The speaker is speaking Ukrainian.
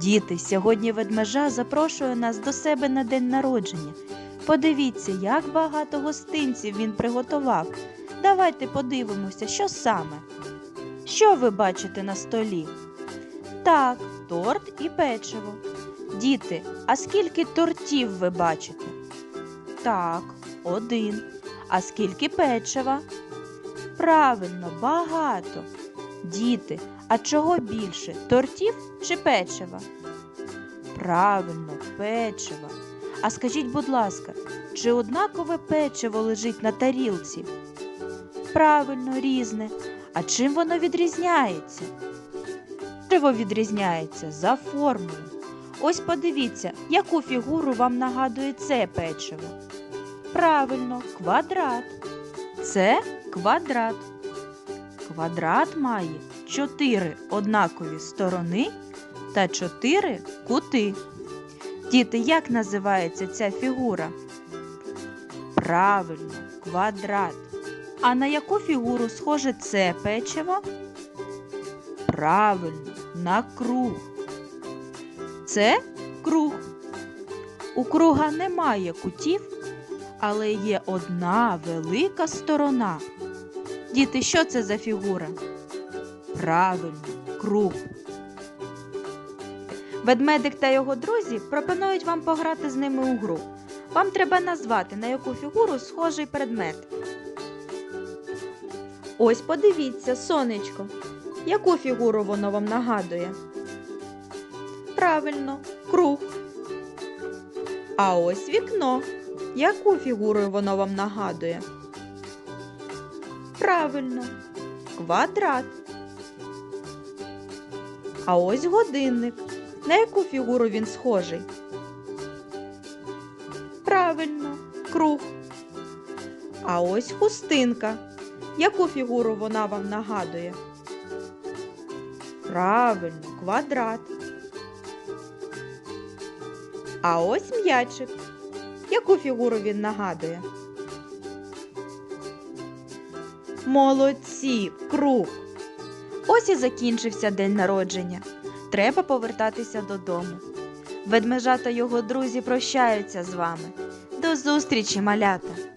Діти, сьогодні ведмежа запрошує нас до себе на день народження. Подивіться, як багато гостинців він приготував. Давайте подивимося, що саме. Що ви бачите на столі? Так, торт і печиво. Діти, а скільки тортів ви бачите? Так, один. А скільки печива? Правильно, багато. Діти, а чого більше? Тортів чи печива? Правильно, печива. А скажіть, будь ласка, чи однакове печиво лежить на тарілці? Правильно, різне. А чим воно відрізняється? Печиво відрізняється за формою. Ось подивіться, яку фігуру вам нагадує це печиво. Правильно, квадрат. Це квадрат. Квадрат має чотири однакові сторони та чотири кути. Діти, як називається ця фігура? Правильно, квадрат. А на яку фігуру схоже це печиво? Правильно, на круг. Це круг. У круга немає кутів, але є одна велика сторона. Діти, що це за фігура? Правильно, круг. Ведмедик та його друзі пропонують вам пограти з ними у гру. Вам треба назвати, на яку фігуру схожий предмет. Ось подивіться, сонечко. Яку фігуру воно вам нагадує? Правильно, круг. А ось вікно. Яку фігуру воно вам нагадує? Правильно, квадрат. А ось годинник. На яку фігуру він схожий? Правильно, круг. А ось хустинка. Яку фігуру вона вам нагадує? Правильно, квадрат. А ось м'ячик. Яку фігуру він нагадує? Молодці, круг. Ось і закінчився день народження. Треба повертатися додому. Ведмежа та його друзі прощаються з вами. До зустрічі, малята!